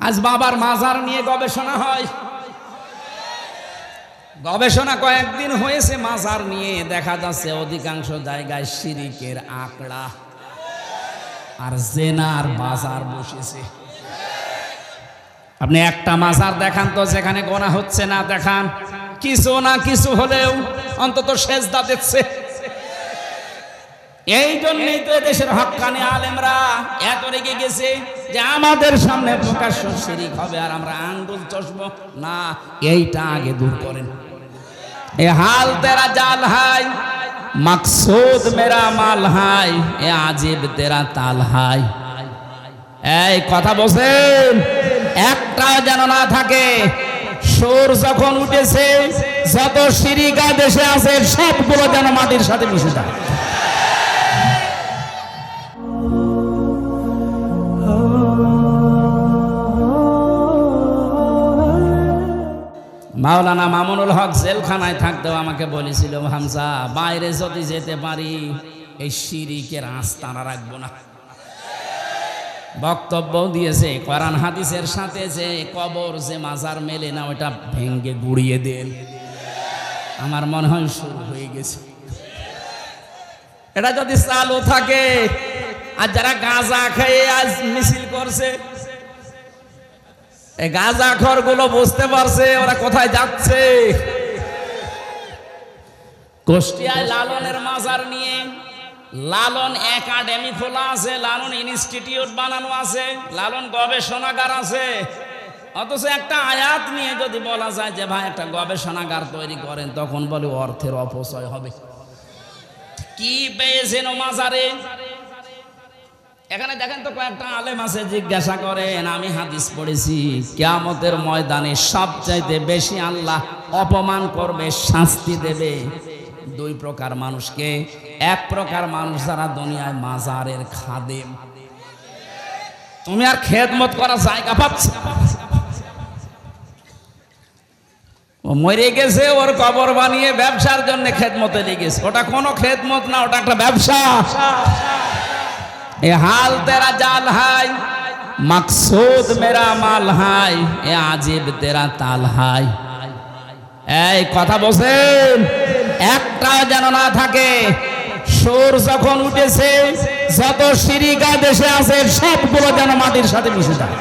আজ বাবার মাজার নিয়ে গবেষণা হয়। গবেষণা কয়েকদিন হয়েছে, মাজার নিয়ে দেখা যাচ্ছে অধিকাংশ জায়গায় শিরিকের আঁকড়া। আর জেনার বাজার বসেছে। আপনি একটা মাজার দেখান তো, যেখানে গোনা হচ্ছে না, দেখান। কিছু না কিছু হলেও অন্তত সেজদা দিচ্ছে। এই জন্যই তো দেশের হকানি আলেমরা এত রেগে গেছে যে আমাদের সামনে প্রকাশ্য শিরিক হবে আর আমরা আঙ্গুল চষব। না, এইটা আগে দূর করেন। এ হাল তেরা জাল হাই, মকসুদ মেরা মাল হাই, এ আজিব তেরা তাল হাই। এই কথা বলছেন একটা যেন না থাকে, সুর যখন উঠেছে, যত সিরিকা দেশে আছে, সবগুলো যেন মাটির সাথে মিশে যায়। মাওলানা মামুনুল হক জেলখানায় থাকতেও আমাকে বলেছিল হামসা বাইরে যদি যেতে পারি, এই শিরিকের আস্তানা রাখব না। বক্তব্য দিয়েছে, কোরআন হাদিসের সাথে যে কবর যে মাজার মেলে না, ওটা ভেঙ্গে গুড়িয়ে দেন। আমার মনে হয় শুরু হয়ে গেছে। এটা যদি চালু থাকে, আর যারা গাঁজা খেয়ে আজ মিছিল করছে গাঁজা খরগুলো বুঝতে পারছে, ওরা কোথায় যাচ্ছে। কুষ্টিয়ায় লালনের মাজার নিয়ে লালন একাডেমি খোলা আছে, লালন ইনস্টিটিউট বানানো আছে, লালন গবেষণাগার আছে। অথচ একটা আয়াত নিয়ে যদি বলা যায় যে, ভাই, একটা গবেষণাগার তৈরি করেন, তখন বলে অর্থের অপচয় হবে। কি পেয়েছেন মাজারে? এখানে দেখেন তো কয়েকটা আলেম আছে, জিজ্ঞাসা করেন, আমি হাদিস পড়েছি, কেয়ামতের ময়দানে সবচাইতে বেশি আল্লাহ অপমান করবে, শাস্তি দেবে। দুই প্রকার মানুষকে, এক প্রকার মানুষ যারা দুনিয়ায় মাজারের খাদেম। তুমি আর খেদমত করা জায়গা পাচ্ছ? মরে গেছে, ওর কবর বানিয়ে ব্যবসার জন্য খেদমতে লেগেছে। ওটা কোনো খেদমত না, ওটা একটা ব্যবসা। এ হাল তেরা জাল হাই মকসুদ মেরা মাল হাই এ আজিব তেরা তাল হাই এই কথা বলছেন একটা যেন না থাকে, সুর যখন উঠেছে, যত সিরিকা দেশে আছে, সবগুলো যেন মাটির সাথে মিশে যায়।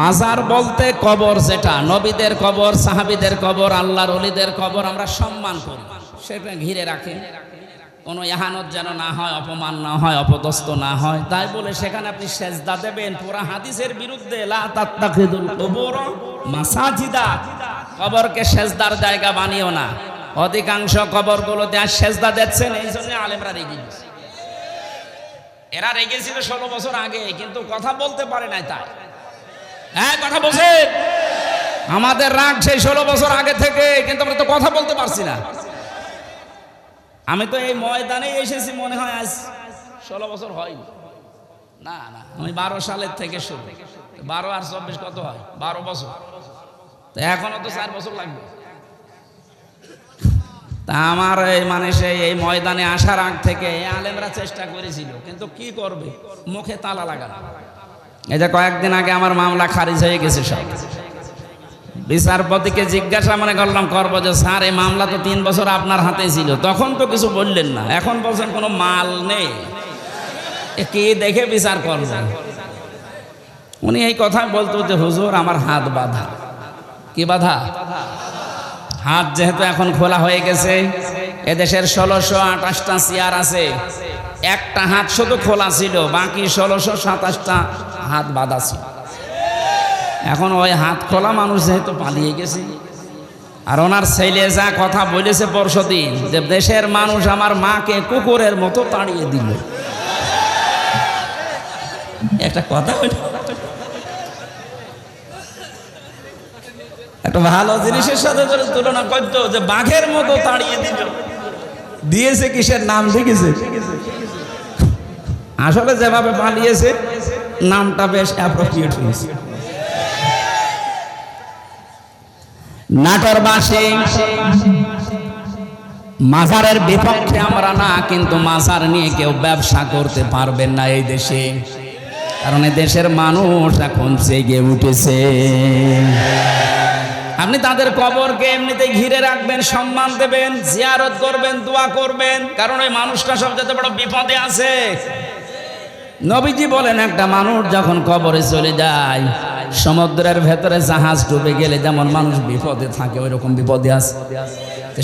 মাজার বলতে কবর যেটা, নবীদের কবর, সাহাবিদের কবর, আল্লাহর অলিদের কবর আমরা সম্মান করি। সেটা ঘিরে রাখি। কোনো ইহানত যেন না হয়, অপমান না হয়, অপদস্থ না হয়, তাই বলে সেখানে আপনি সেজদা দেবেন। পুরা হাদিসের বিরুদ্ধে কবরকে সেজদার জায়গা বানিও না। অধিকাংশ কবরগুলোতে আর সেজদা দিচ্ছেন, এই জন্য আলেমরা রেগে এরা রেগেছিল ষোলো বছর আগে, কিন্তু কথা বলতে পারে নাই তাই। হ্যাঁ কথা বলছেন? আমাদের রাগ সেই ষোলো বছর আগে থেকে, কিন্তু আমরা তো কথা বলতে পারছি না। আমি তো এই ময়দানে এসেছি মনে হয় আজ। ষোলো বছর হয়নি। না না, আমি বারো সালের থেকে শুরু। বারো আর চব্বিশ কত হয়? বারো বছর। তো এখনও তো চার বছর লাগবে। তা আমার এই মানে সেই এই ময়দানে আসার আগ থেকে আলেমরা চেষ্টা করেছিল, কিন্তু কি করবে? মুখে তালা লাগানো। এই যে কয়েকদিন আগে আমার মামলা খারিজ হয়ে গেছে সব। বিচারপতিকে জিজ্ঞাসা মনে করলাম, করব যে স্যার, এই মামলা তো তিন বছর আপনার হাতে ছিল। তখন তো কিছু বললেন না। এখন বলছেন, কোনো মাল নেই। কি দেখে বিচার করবেন উনি এই কথা বলতো যে, হুজুর, আমার হাত বাঁধা। কি বাধা? হাত যেহেতু এখন খোলা হয়ে গেছে, এদেশের ষোলোশো আঠাশটা চেয়ার আছে। একটা হাত শুধু খোলা ছিল, বাকি ষোলোশো সাতাশটা হাত বাঁধা ছিল এখন ওই হাত খোলা মানুষ যেহেতু পালিয়ে গেছে, আর ওনার ছেলে যা কথা বলেছে পরশুদিন, যে দেশের মানুষ আমার মাকে কুকুরের মতো তাড়িয়ে দিল। একটা কথা একটা ভালো জিনিসের সাথে তুলনা করতো যে বাঘের মতো তাড়িয়ে দিল। দিয়েছে কিসের নাম দেখেছে আসলে যেভাবে পালিয়েছে নামটা বেশ অ্যাপ্রোপ্রিয়েট হয়েছে। নাটোরবাসী, মাজারের বিপক্ষে আমরা না, কিন্তু মাজার নিয়ে কেউ ব্যবসা করতে পারবেন না এই দেশে। কারণ এই দেশের মানুষ এখন জেগে উঠেছে। আপনি তাদের কবরকে এমনিতে ঘিরে রাখবেন, সম্মান দেবেন, জিয়ারত করবেন, দোয়া করবেন। কারণ ওই মানুষটা সবচেয়ে বড় বিপদে আছে। নবীজি বলেন, একটা মানুষ যখন কবরে চলে যায়, সমুদ্রের ভেতরে জাহাজ ডুবে গেলে যেমন মানুষ বিপদে থাকে ওই রকম বিপদে আছে।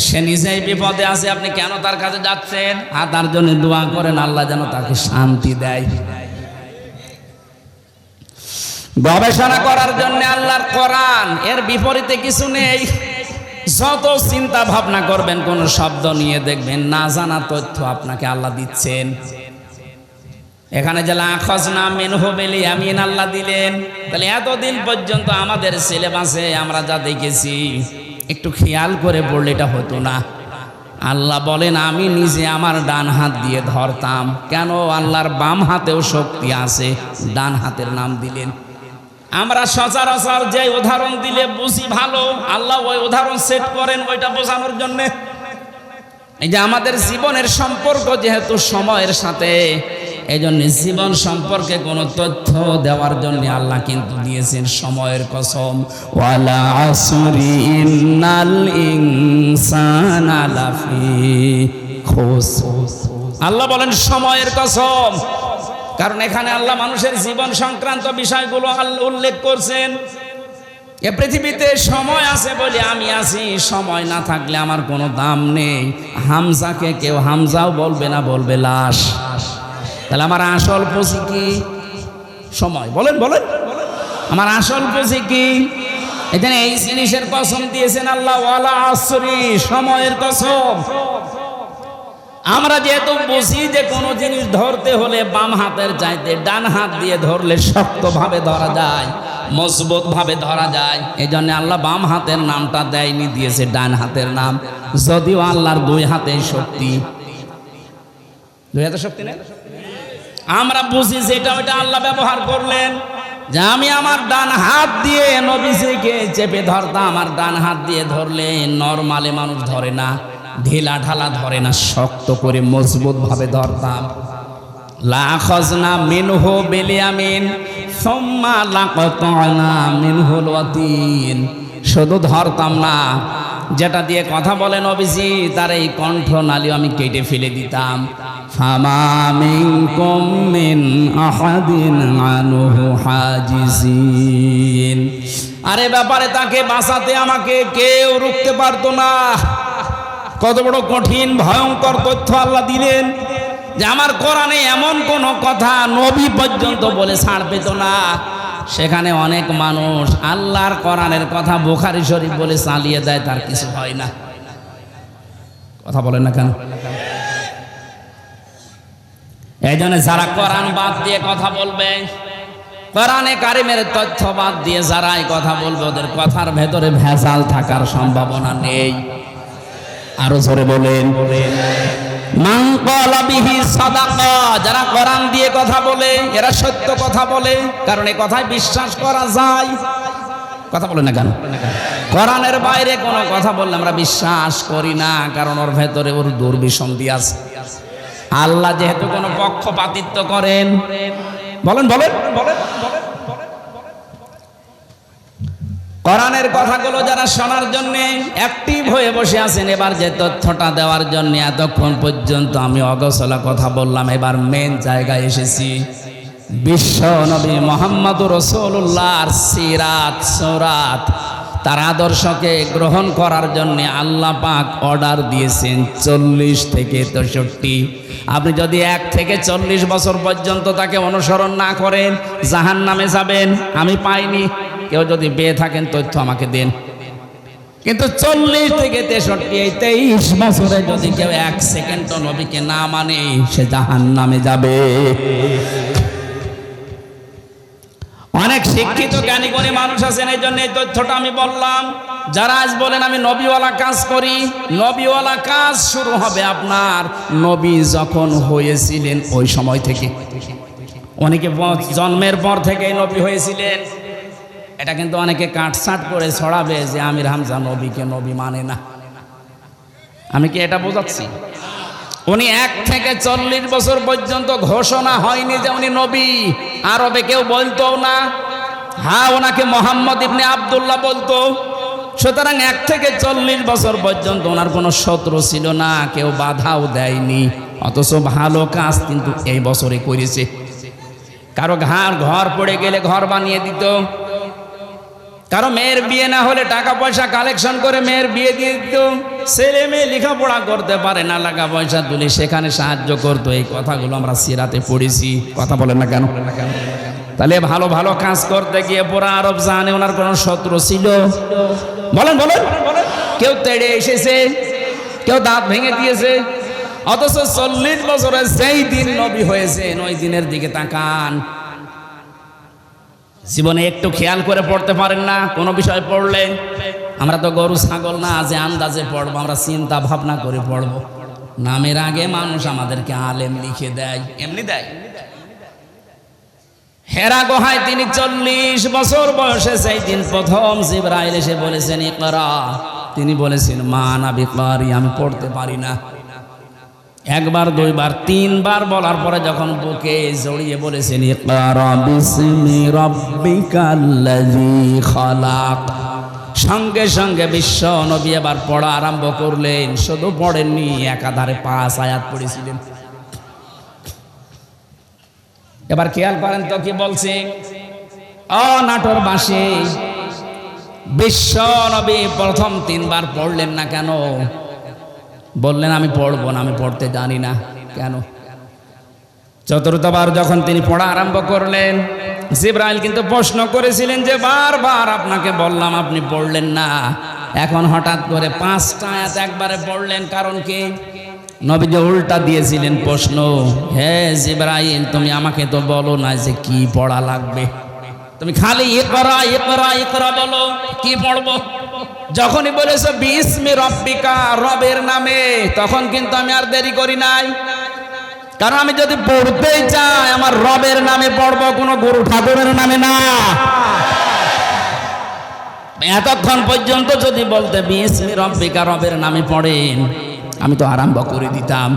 সে নিজেই বিপদে আছে, আপনি কেন তার কাছে যাচ্ছেন? আর তার জন্য দোয়া করেন, আল্লাহ যেন তাকে শান্তি দেয়। গবেষণা করার জন্য আল্লাহর কোরআন, এর বিপরীতে কিছু নেই। যত চিন্তা ভাবনা করবেন, কোন শব্দ নিয়ে দেখবেন, না জানা তথ্য আপনাকে আল্লাহ দিচ্ছেন। এখানে যে লাখজ নাম মেন বেলি আমিন আল্লাহ দিলেন। তাহলে এতদিন পর্যন্ত আমাদের সিলেবাসে আমরা যা দেখেছি, একটু খেয়াল করে পড়লে এটা হতো না। আল্লাহ বলেন, আমি নিজে আমার ডান হাত দিয়ে ধরতাম। কেন? আল্লাহর বাম হাতেও শক্তি আছে, ডান হাতের নাম দিলেন। আমরা সচরাচর যে উদাহরণ দিলে বুঝি ভালো। আল্লাহ ওই উদাহরণ সেট করেন ওইটা বোঝানোর জন্যে। এই যে আমাদের জীবনের সম্পর্ক যেহেতু সময়ের সাথে এই জন্য জীবন সম্পর্কে কোনো তথ্য দেওয়ার জন্য আল্লাহ কিন্তু দিয়েছেন সময়ের কসম। আল্লাহ বলেন, সময়ের কসম। কারণ এখানে আল্লাহ মানুষের জীবন সংক্রান্ত বিষয়গুলো উল্লেখ করছেন। এ পৃথিবীতে সময় আছে বলে আমি আছি, সময় না থাকলে আমার কোনো দাম নেই। হামজাকে কেউ হামজাও বলবে না, বলবে লাশ। তাহলে আমার আসল পুঁজি কি? সময়, বলেন বলেন। আমার আসল পুঁজি কি? এখানে এই জিনিসের কসম দিয়েছেন আল্লাহ আসরি, সময়ের কসম। আমরা যেহেতু বুঝি যে কোনো জিনিস ধরতে হলে বাম হাতের চাইতে ডান হাত দিয়ে ধরলে শক্তভাবে ধরা যায় মজবুত ভাবে ধরা যায়। এই জন্য আল্লাহ বাম হাতের নামটা দেয়নি, দিয়েছে ডান হাতের নাম। যদিও আল্লাহর দুই হাতে শক্তি। দুই হাতে শক্তি নেই? আমরা বুঝি যেটা ওইটা আল্লাহ ব্যবহার করলেন। যে আমি আমার ডান হাত দিয়ে নবীজিকে চেপে ধরতাম, আমার ডান হাত দিয়ে ধরলে নর্মালে মানুষ ধরে না, ঢিলা ঢালা ধরে না, শক্ত করে মজবুত ভাবে ধরতাম শুধু ধরতাম না, যেটা দিয়ে কথা বলেন অবিজি তার এই কণ্ঠ নালিও আমি কেটে ফেলে দিতাম। মিনকুম মিন আহাদিন আনহু হাজিজিন আরে ব্যাপারে তাকে বাঁচাতে আমাকে কেউ রুখতে পারতো না। কত বড় কঠিন, ভয়ঙ্কর তথ্য আল্লাহ দিলেন যে আমার কোরআনে এমন কোন কথা নবী পর্যন্ত বলে ছাড় পেত না। সেখানে অনেক মানুষ আল্লাহর কোরআনের কথা বোখারি শরীফ বলে চালিয়ে দেয়, তার কিছু হয় না। কথা বলেন না কেন? এই জন্য যারা কোরআন বাদ দিয়ে কথা বলবে, কোরআনে কারিমের তথ্য বাদ দিয়ে যারা এই কথা বলবে, ওদের কথার ভেতরে ভেজাল থাকার সম্ভাবনা নেই। আরও জোরে বলেন। যারা কোরআন দিয়ে কথা বলে, এরা সত্য কথা বলে, কারণ এই কথায় বিশ্বাস করা যায়। কথা বলে না কেন? কোরআনের বাইরে কোনো কথা বললে আমরা বিশ্বাস করি না, কারণ ওর ভেতরে ওর দুর্বিসন্ধি আছে। আল্লাহ যেহেতু কোনো পক্ষপাতিত্ব করেন। বলেন বলেন বলেন কোরআনের কথাগুলো যারা শোনার জন্য অ্যাক্টিভ হয়ে বসে আছেন, এবার যে তথ্যটা দেওয়ার জন্য এতক্ষণ পর্যন্ত আমি অগসলা কথা বললাম, এবার মেন জায়গায় এসেছি। বিশ্ব নবী মোহাম্মদ রসুল্লাহর সিরাত, সরাত তার আদর্শকে গ্রহণ করার জন্য আল্লাহ পাক অর্ডার দিয়েছেন চল্লিশ থেকে তেষট্টি। আপনি যদি এক থেকে চল্লিশ বছর পর্যন্ত তাকে অনুসরণ না করেন জাহান নামে যাবেন, আমি পাইনি। কেউ যদি পেয়ে থাকেন, তথ্য আমাকে দেন। কিন্তু চল্লিশ থেকে তেষট্টি, এই তেইশ বছরে যদি কেউ এক সেকেন্ড নবীকে না মানে সে জাহান নামে যাবে। অনেক শিক্ষিত জ্ঞানী গুণী মানুষ আছেন, এই জন্য এই তথ্যটা আমি বললাম। যারা আজ বলেন, আমি নবীওয়ালা কাজ করি নবীওয়ালা কাজ শুরু হবে আপনার। নবী যখন হয়েছিলেন ওই সময় থেকে। অনেকে জন্মের পর থেকেই নবী হয়েছিলেন। এটা কিন্তু অনেকে কাটসাট করে ছড়াবে যে আমির হামজা নবীকে নবী মানে না। আমি কি এটা বোঝাচ্ছি? উনি এক থেকে চল্লিশ বছর পর্যন্ত ঘোষণা হয়নি যে উনি নবী। আরবে কেউ বলতো না। হ্যাঁ ওনাকে মোহাম্মদ ইবনে আবদুল্লাহ বলতো। সুতরাং এক থেকে চল্লিশ বছর পর্যন্ত ওনার কোনো শত্রু ছিল না, কেউ বাধাও দেয়নি। অথচ ভালো কাজ কিন্তু এই বছরে করেছে। কারও ঘর ঘর পড়ে গেলে ঘর বানিয়ে দিত। কারও মেয়ের বিয়ে না হলে টাকা পয়সা কালেকশন করে মেয়ের বিয়ে দিয়ে দিত ছেলে মেয়ে লেখাপড়া করতে পারে না, টাকা পয়সা তুলে সেখানে সাহায্য করতো। এই কথাগুলো আমরা সিরাতে পড়েছি। কথা বলেন না কেন? তাহলে ভালো ভালো কাজ করতে গিয়ে পুরা আরব জানে ওনার কোনো শত্রু ছিল? বলেন বলেন। কেউ তেড়ে এসেছে, কেউ দাঁত ভেঙে দিয়েছে, অথচ চল্লিশ বছরের যেই দিন নবী হয়েছে ওই দিনের দিকে তাকান। জীবনে একটু খেয়াল করে পড়তে পারেন না, কোনো বিষয় পড়লে। আমরা তো গরু, ছাগল না, যে আন্দাজে পড়ব, আমরা চিন্তা ভাবনা করে পড়ব। নামের আগে মানুষ আমাদেরকে আলেম লিখে দেয়, এমনি দেয়। হেরা গোহায় তিনি চল্লিশ বছর বয়সে, সেই দিন প্রথম জিব্রাইল এসে বলেছেন, ইকরা। তিনি বলেছেন, মা না বিকারি আমি পড়তে পারি না। একবার, দুইবার, তিনবার বলার পরে যখন বুকে জড়িয়ে বলেছেন সঙ্গে সঙ্গে বিশ্ব নবী এবার পড়া আরম্ভ করলেন। শুধু পড়েননি, একাধারে পাঁচ আয়াত পড়েছিলেন। এবার খেয়াল করেন তো কি বলছে? অ নাটোর বাসে বিশ্ব নবী প্রথম তিনবার পড়লেন না কেন? বললেন, আমি পড়ব না, আমি পড়তে জানি না। কেন? চতুর্থবার যখন তিনি পড়া আরম্ভ করলেন, জিব্রাইল কিন্তু প্রশ্ন করেছিলেন যে, বারবার আপনাকে বললাম, আপনি পড়লেন না। এখন হঠাৎ করে পাঁচটা আয়াত একবারে পড়লেন, কারণ কি? নবী যে উল্টা দিয়েছিলেন প্রশ্ন, হে জিব্রাইল, তুমি আমাকে তো বলো না যে কি পড়া লাগবে? তুমি খালি এ করা এ করা এ করা বলো, কি পড়ব? যখনই বলেছ, বিস্মি রব্বিকা, রবের নামে তখন কিন্তু আমি আর দেরি করি নাই। কারণ আমি যদি পড়তেই চাই, আমার রবের নামে পড়ব, কোনো গুরু ঠাকুরের নামে না। এতক্ষণ পর্যন্ত যদি বলতে, বিস্মি রব্বিকা, রবের নামে পড়েন আমি তো আরম্ভ করে দিতাম।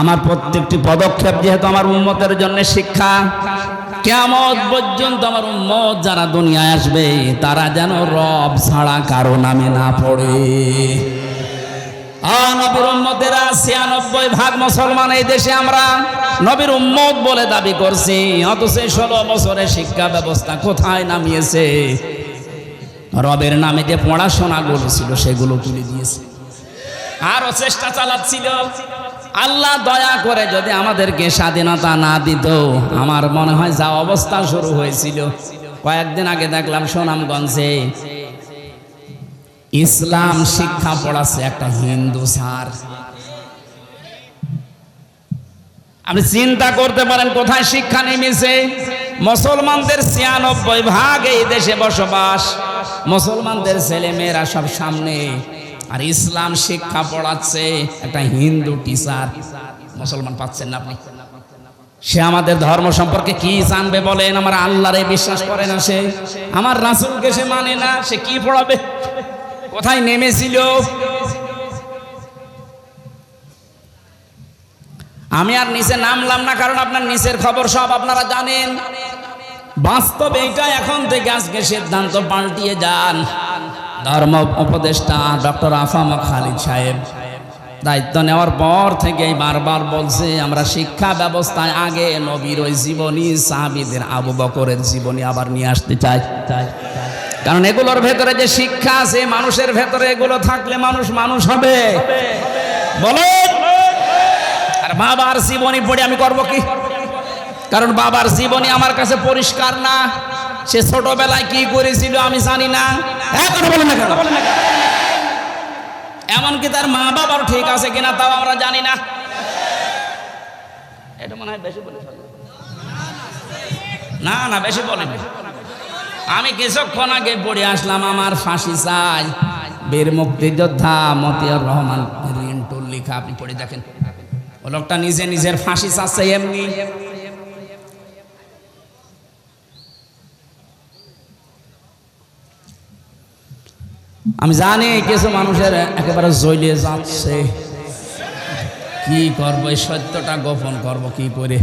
আমার প্রত্যেকটি পদক্ষেপ যেহেতু আমার উন্মতের জন্য শিক্ষা কেমন পর্যন্ত আমার উম্মত যারা দুনিয়ায় আসবে, তারা যেন রব ছাড়া কারও নামে না পড়ে। নবীর ছিয়ানব্বই ভাগ মুসলমান এই দেশে আমরা নবীর বলে দাবি করছি ষোলো শিক্ষা ব্যবস্থা কোথায় নামিয়েছে? রবের নামে যে পড়াশোনাগুলো ছিল, সেগুলো তুলে দিয়েছে। আরও চেষ্টা চালাচ্ছিল। আল্লাহ দয়া করে যদি আমাদেরকে স্বাধীনতা না দিত, আমার মনে হয় যা অবস্থা শুরু হয়েছিল। কয়েকদিন আগে দেখলাম সুনামগঞ্জে ইসলাম শিক্ষা পড়াচ্ছে একটা হিন্দু স্যার। আপনি চিন্তা করতে পারেন কোথায় শিক্ষা নেমেছে? মুসলমানদের ছিয়ানব্বই ভাগ এই দেশে বসবাস। মুসলমানদের ছেলে মেয়েরা সব সামনে আর ইসলাম শিক্ষা পড়াচ্ছে একটা হিন্দু টিচার মুসলমান পাচ্ছেন না সে আমাদের ধর্ম সম্পর্কে কি জানবে বলেন? আমার আল্লাহরে বিশ্বাস করে না সে। আমার রাসুলকে সে মানে না, সে কি পড়াবে? কোথায় নেমেছিল? আমি আর নিচে নামলাম না, কারণ আপনার নিচের খবর সব আপনারা জানেন। বাস্তবে এইটা এখন থেকে আজকে সিদ্ধান্ত পাল্টিয়ে যান। ধর্ম উপদেষ্টা ডক্টর আফামা খালিদ সাহেব। দায়িত্ব নেওয়ার পর থেকে বারবার বলছে, আমরা শিক্ষা ব্যবস্থায় আগে নবীর ওই জীবনী, সাহাবিদের আবু বকরের জীবনী আবার নিয়ে আসতে চাই। কারণ এগুলোর ভেতরে যে শিক্ষা আছে, মানুষের ভেতরে এগুলো থাকলে মানুষ মানুষ হবে। বলেন আর বাবার জীবনী পড়ে আমি করব কি? কারণ বাবার জীবনী আমার কাছে পরিষ্কার না। সে ছোটবেলায় কি করেছিল আমি জানি না। এখন বলেন না কেন? এমনকি তার মা বাবার ঠিক আছে কিনা তাও আমরা জানি না। এটা মনে হয় বেশি বলে না না, বেশি বলেন। আমি কিছুক্ষণ আগে পড়ে আসলাম, আমার ফাঁসি চাই। বীর মুক্তিযোদ্ধা মতিয়ার রহমান রিন্টুর লেখা, আপনি পড়ে দেখেন। ও লোকটা নিজে নিজের ফাঁসি চাচ্ছে এমনি। আমি জানি কিছু মানুষের একেবারে জ্বলিয়ে যাচ্ছে। কি করব? এই সত্যটা গোপন করব কি করে?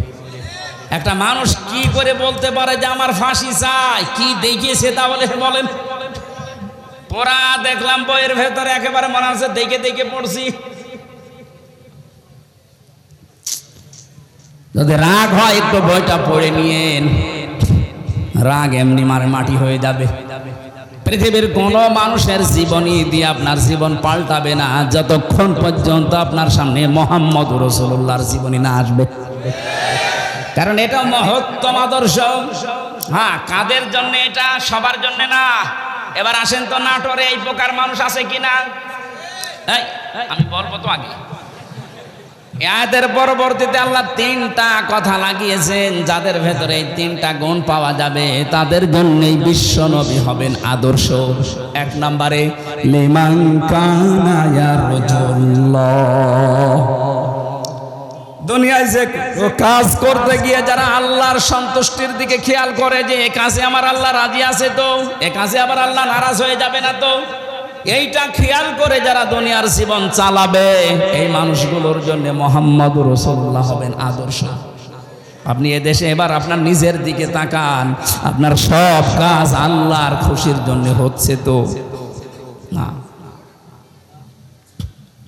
একটা মানুষ কি করে বলতে পারে যে আমার ফাঁসি চাই? কি দেখিয়েছে তাহলে বলেন। পড়া দেখলাম, বইয়ের ভেতরে একেবারে মনে হচ্ছে দেখে দেখে পড়ছি। যদি রাগ হয়, একটু বইটা পড়ে নিয়েন। রাগ এমনি মারে মাটি হয়ে যাবে। পৃথিবীর কোনো মানুষের জীবনী দিয়ে আপনার জীবন পাল্টাবে না। যতক্ষণ পর্যন্ত আপনার সামনে মোহাম্মদ রসুল্লাহর জীবনী না আসবে। কারণ এটা মহত্তম আদর্শ। হ্যাঁ কাদের জন্য এটা? সবার জন্য না। এবার আসেন তো নাটোরে এই প্রকার মানুষ আছে কিনা? আমি বলব তো আগে। এদের পরবর্তীতে আল্লাহ তিনটা কথা লাগিয়েছেন, যাদের ভেতরে এই তিনটা গুণ পাওয়া যাবে, তাদের জন্যই বিশ্ব নবী হবেন আদর্শ। এক নম্বরে দুনিয়ায় যে কাজ করতে গিয়ে যারা আল্লাহর সন্তুষ্টির দিকে খেয়াল করে যে এ কাজে আমার আল্লাহ রাজি আছে তো, এ কাজে আবার আল্লাহ নারাজ হয়ে যাবে না তো এইটা খেয়াল করে যারা দুনিয়ার জীবন চালাবে, এই মানুষগুলোর জন্য মোহাম্মদ রসুল্লাহ হবেন আদর্শ। আপনি এদেশে এবার আপনার নিজের দিকে তাকান, আপনার সব কাজ আল্লাহর খুশির জন্য হচ্ছে তো। না।